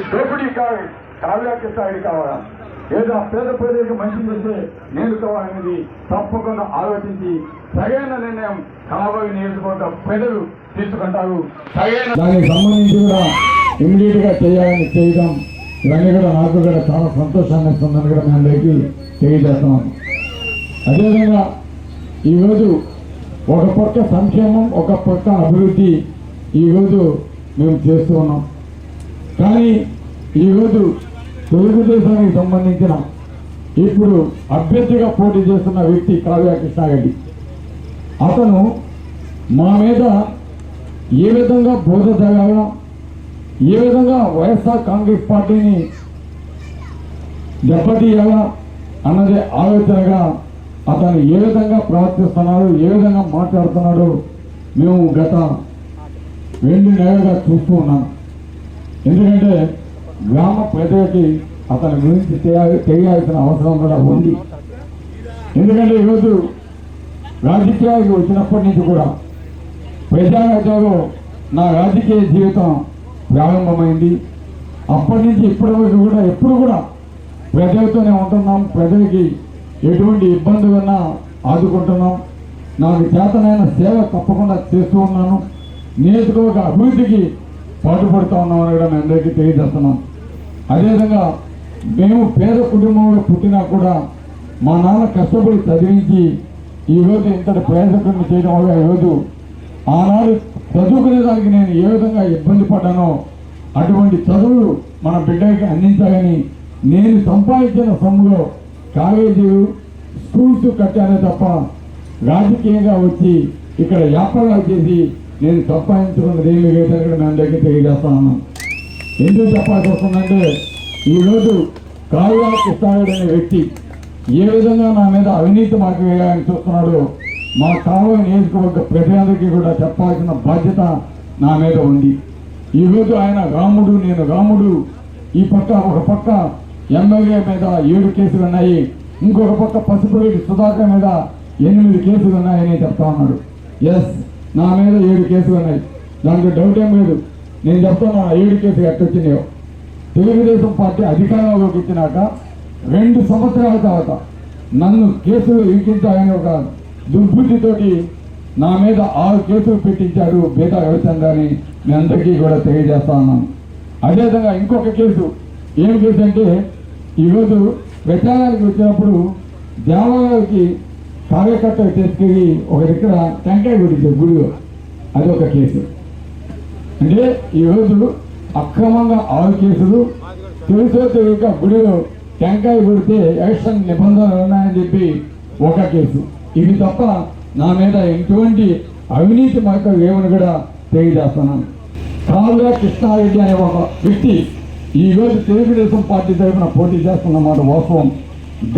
కావాలి కావ్యాకి స్థాయి కావాలా? ఏదో పేద ప్రజలకు మంచి చేస్తే నేను కావాలనేది తప్పకుండా ఆలోచించి సరైన నిర్ణయం కాబోయే నియోజకవర్గ ప్రజలు తీసుకుంటారు. సరైన దానికి సంబంధించి కూడా ఇమీడియట్గా చేయాలని చేయడం ఇవన్నీ కూడా నాకు కూడా చాలా సంతోషాన్ని ఇస్తుందని కూడా మేము అందరికీ తెలియజేస్తున్నాను. అదేవిధంగా ఈరోజు ఒక పక్క సంక్షేమం ఒక పక్క అభివృద్ధి ఈరోజు మేము చేస్తూ ఉన్నాం. కానీ ఈరోజు తెలుగుదేశానికి సంబంధించిన ఇప్పుడు అభ్యర్థిగా పోటీ చేస్తున్న వ్యక్తి కావ్య కృష్ణారెడ్డి. అతను మా మీద ఏ విధంగా బోధ జరగాలా ఏ విధంగా వైఎస్ఆర్ కాంగ్రెస్ పార్టీని దెబ్బతీయాలా అన్నదే ఆలోచనగా అతను ఏ విధంగా ప్రవర్తిస్తున్నాడు ఏ విధంగా మాట్లాడుతున్నాడు మేము గత రెండు నెలలుగా చూస్తూ ఉన్నాం. ఎందుకంటే గ్రామ ప్రజలకి అతని గురించి తెలియాలి తెలియాల్సిన అవసరం కూడా ఉంది. ఎందుకంటే ఈరోజు రాజకీయాలకు వచ్చినప్పటి నుంచి కూడా ప్రజారాజ్యంలో నా రాజకీయ జీవితం ప్రారంభమైంది. అప్పటి నుంచి ఇప్పటి వరకు కూడా ఎప్పుడు కూడా ప్రజలతోనే ఉంటున్నాం. ప్రజలకి ఎటువంటి ఇబ్బంది ఆదుకుంటున్నాం. నాకు చేతనైన సేవ తప్పకుండా చేస్తూ ఉన్నాను. నియోజకవర్గ అభివృద్ధికి పాటుపడుతూ ఉన్నామని కూడా మీ అందరికీ తెలియజేస్తున్నాం. అదేవిధంగా మేము పేద కుటుంబంలో పుట్టినా కూడా మా నాన్న కష్టపడి చదివించి ఈరోజు ఇంతటి ప్రయాసకుడిని చేయడం వల్ల ఈరోజు ఆనాడు చదువుకునేదానికి నేను ఏ విధంగా ఇబ్బంది పడ్డానో అటువంటి చదువులు మన బిడ్డకి అందించాలని నేను సంపాదించిన సొమ్ములో కాలేజీలు స్కూల్స్ కట్టానే తప్ప రాజకీయంగా వచ్చి ఇక్కడ వ్యాపారాలు చేసి నేను సంపాదించుకున్నది ఏమి లేదని కూడా మేము దగ్గర తెలియజేస్తాను ఎందుకు చెప్పాల్సి వస్తుందంటే ఈరోజు కాళ్ళ కృష్ణారెడ్డి అనే వ్యక్తి ఏ విధంగా నా మీద అవినీతి మాకు వేయాలని చూస్తున్నాడో మా కావాలి నియోజకవర్గ ప్రజలందరికీ కూడా చెప్పాల్సిన బాధ్యత నా మీద ఉంది. ఈరోజు ఆయన రాముడు నేను రాముడు. ఈ పక్క ఒక పక్క ఎమ్మెల్యే మీద ఏడు కేసులు ఉన్నాయి. ఇంకొక పక్క పసుపురెడ్డి సుధాకర్ మీద ఎనిమిది కేసులు ఉన్నాయని చెప్తా ఉన్నాడు ఎస్. నా మీద ఏడు కేసులు ఉన్నాయి. దాంట్లో డౌట్ ఏం లేదు. నేను చెప్తాను ఆ ఏడు కేసులు ఎట్టొచ్చినాయో తెలుగుదేశం పార్టీ అధికారంలోకి వచ్చినాక రెండు సంవత్సరాల తర్వాత నన్ను కేసులు ఇరికించాలని ఒక దుర్బుద్ధితోటి నా మీద ఆరు కేసులు పెట్టించాడు బేటా రవిచంద్ర అని మీ అందరికీ కూడా తెలియజేస్తా ఉన్నాను. అదేవిధంగా ఇంకొక కేసు. ఏం కేసు అంటే ఈరోజు ప్రచారానికి వచ్చినప్పుడు దేవాలయాలకి కార్యకర్తలు తీసుకెళ్ళి ఒక దగ్గర టెంకాయ కొట్టించారు గుడిలో. ఒక కేసు. అంటే ఈరోజు అక్రమంగా ఆరు కేసులు తెలుసో తెలియక గుడిలో టెంకాయ కొడితే ఎలక్షన్ నిబంధనలు ఉన్నాయని చెప్పి ఒక కేసు. ఇవి తప్ప నా మీద ఎటువంటి అవినీతి మార్గం లేవని కూడా తెలియజేస్తున్నాను. కాలుగా కృష్ణారెడ్డి అనే ఒక వ్యక్తి ఈరోజు తెలుగుదేశం పార్టీ తరఫున పోటీ చేస్తున్నమాట వాస్తవం.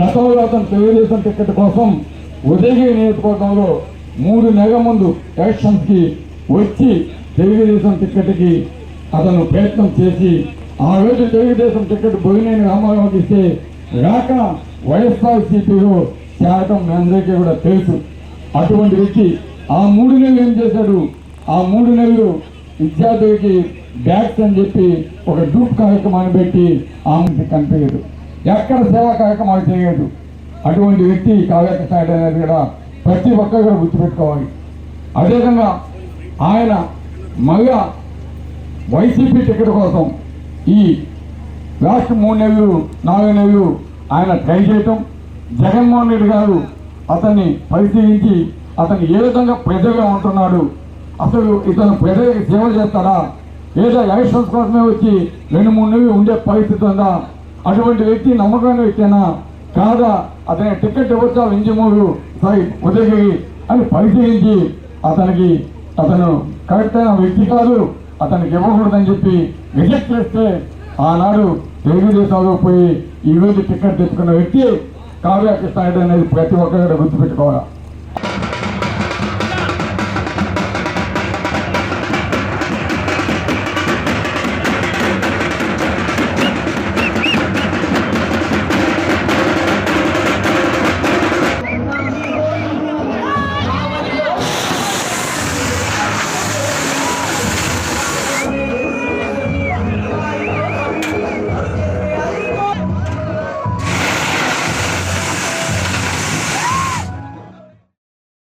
గతంలో అతను తెలుగుదేశం టికెట్ కోసం ఉదయగిరి నియోజకవర్గంలో మూడు నెలల ముందు ఎలక్షన్స్కి వచ్చి తెలుగుదేశం టిక్కెట్కి అతను ప్రయత్నం చేసి ఆ రోజు తెలుగుదేశం టికెట్ బొగినేని రామారావుకి ఇస్తే రాక వైఎస్ఆర్సీపీలో చేరటం మీ అందరికీ కూడా తెలుసు. అటువంటి వ్యక్తి ఆ మూడు నెలలు ఏం చేశాడు? ఆ మూడు నెలలు విద్యార్థులకి బ్యాగ్స్ అని చెప్పి ఒక డూప్ కార్యక్రమాన్ని పెట్టి ఆమెకి కనిపించదు ఎక్కడ సేవా కార్యక్రమాలు చేయడు అటువంటి వ్యక్తి కావ్యకృష్ణాయుడు అనేది కూడా ప్రతి ఒక్కరు కూడా గుర్తుపెట్టుకోవాలి. అదేవిధంగా ఆయన మళ్ళా వైసీపీ టికెట్ కోసం ఈ లాస్ట్ మూడు నెలలు నాలుగు నెలలు ఆయన ట్రై చేయటం జగన్మోహన్ రెడ్డి గారు అతన్ని పరిశీలించి అతను ఏ విధంగా ప్రజగా ఉంటున్నాడు అసలు ఇతను ప్రజలకు సేవ చేస్తాడా లేదా ఎలక్షన్స్ కోసమే వచ్చి రెండు మూడు నెలలు ఉండే పరిస్థితి ఉందా అటువంటి వ్యక్తి నమ్మకమైన వ్యక్తినా కాదా అతని టికెట్ ఇవ్వచ్చా వింజమూరు సారీ ఉదయగిరి అని పరిశీలించి అతనికి అతను కరెక్ట్ అయిన వ్యక్తి కాదు అతనికి ఇవ్వకూడదని చెప్పి రిజెక్ట్ చేస్తే ఆనాడు తెలుగుదేశంలో పోయి ఈ టికెట్ తెచ్చుకున్న వ్యక్తి కావ్య కృష్ణారెడ్డి అనేది ప్రతి ఒక్కరు గుర్తుపెట్టుకోవాలి.